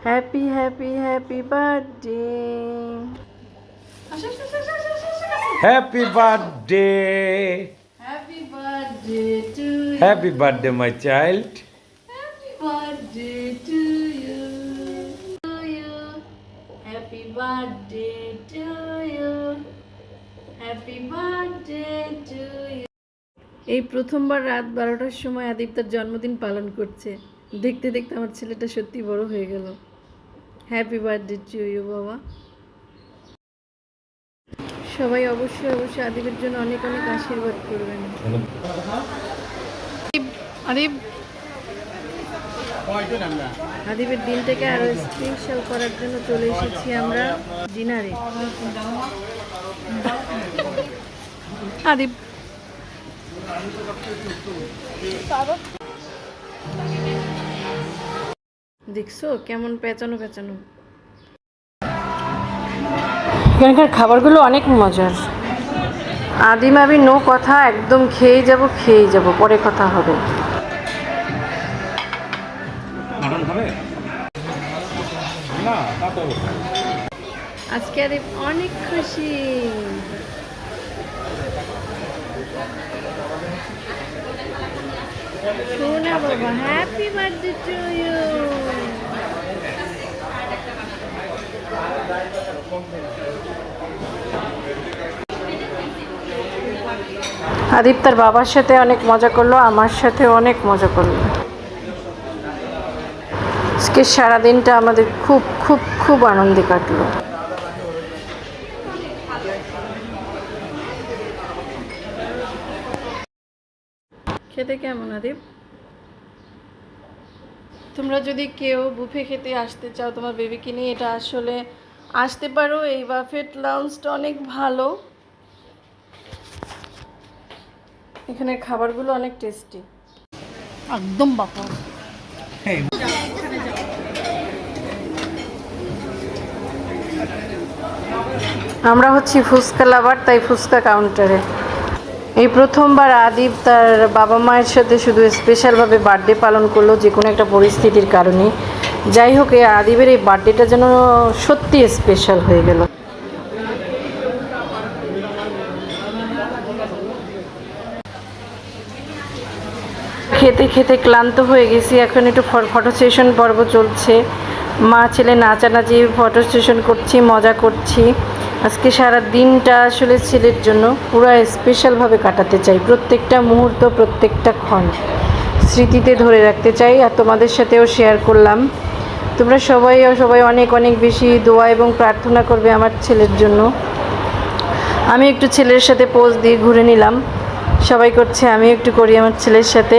Happy happy happy birthday happy birthday happy birthday to happy birthday my child Happy birthday to you. To you. Happy birthday to you. Happy birthday to you. এই প্রথমবার রাত বারোটার সময় আদিপ তার জন্মদিন পালন করছে দেখতে দেখতে আমার ছেলেটা সত্যি বড় হয়ে গেল হ্যাপি বার্থডে টু ইউ বাবা। সবাই অবশ্যই অবশ্যই আদিবের জন্য অনেক অনেক আশীর্বাদ করবেন। আদিব আদিবের দিনটাকে আরও স্পেশাল করার জন্য চলে এসেছি আমরা ডিনারে আদিব। দেখছ? কেমন পেঁচানো পেঁচানো। এখানকার খাবারগুলো অনেক মজার। আদিম আবি নো কথা একদম খেয়েই যাব খেয়েই যাব পরে কথা হবে। মাটন খাবে? না তা তো আজকে আদিব অনেক খুশি। ইউ আদিপ তার বাবার সাথে অনেক মজা করল, আমার সাথে অনেক মজা করল। আজকে সারাদিনটা আমাদের খুব খুব খুব আনন্দে কাটলো। খেতে কেমন আদিপ তোমরা যদি কেউ বুফে খেতে আসতে চাও তোমার বেবিকে নিয়ে এটা আসলে আসতে পারো। এই বাফেট লাউঞ্জটা অনেক ভালো। এখানে খাবারগুলো অনেক টেস্টি একদম বাপা। আমরা হচ্ছি ফুচকা লাভার তাই ফুচকা কাউন্টারে এই প্রথমবার আদিব তার বাবা মায়ের সাথে শুধু স্পেশালভাবে বার্থডে পালন করল যে কোনো একটা পরিস্থিতির কারণে। যাই হোক, এই আদিবের এই বার্থডেটা যেন সত্যি স্পেশাল হয়ে গেল। খেতে খেতে ক্লান্ত হয়ে গেছি। এখন একটু ফটো সেশন পর্ব চলছে। মা, ছেলে নাচানাচি ফটো সেশন করছি, মজা করছি। আজকে সারা দিনটা আসলে ছেলের জন্য পুরো স্পেশালভাবে কাটাতে চাই। প্রত্যেকটা মুহূর্ত, প্রত্যেকটা ক্ষণ স্মৃতিতে ধরে রাখতে চাই আর তোমাদের সাথেও শেয়ার করলাম। তোমরা সবাই সবাই অনেক অনেক বেশি দোয়া এবং প্রার্থনা করবে আমার ছেলের জন্য। আমি একটু ছেলের সাথে পোজ দিয়ে ঘুরে নিলাম। সবাই করছে আমি একটু করি আমার ছেলের সাথে।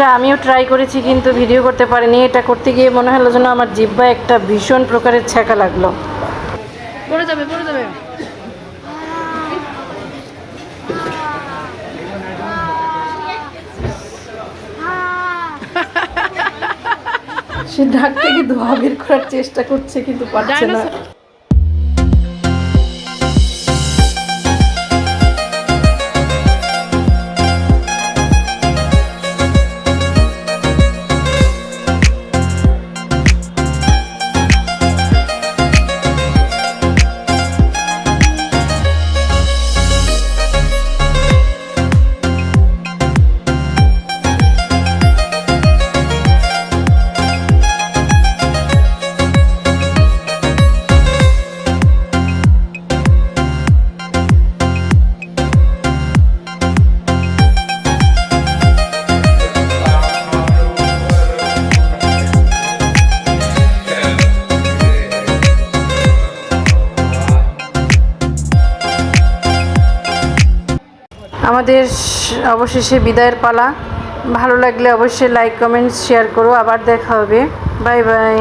এটা আমিও ট্রাই করেছি কিন্তু ভিডিও করতে পারিনি। এটা করতে গিয়ে মনে হলো যেন আমার জিব্বা একটা ভীষণ প্রকারের ছ্যাঁকা লাগল। পড়ে যাবে পড়ে যাবে। সে ঢাক থেকে ধোয়া বের করার চেষ্টা করছে কিন্তু পারছে না। আমাদের অবশেষে বিদায়ের পালা। ভালো লাগলে অবশ্যই লাইক কমেন্ট শেয়ার করো। আবার দেখা হবে। Bye bye